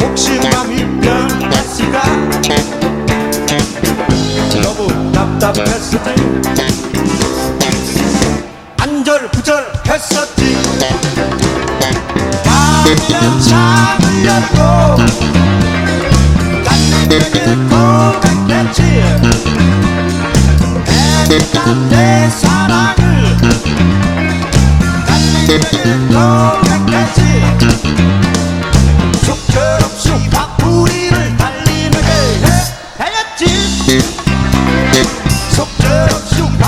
혹시 맘이 변했을까 너무 답답했었지. 안절부절했었지. 내 사랑을 간단하게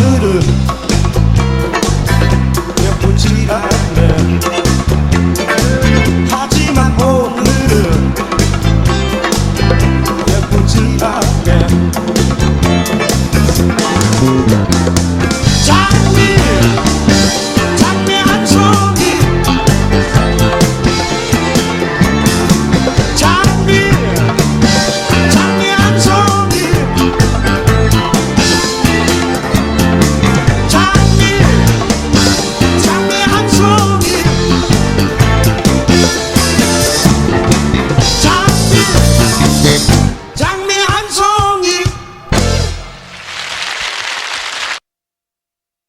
들은 예쁘지 않아.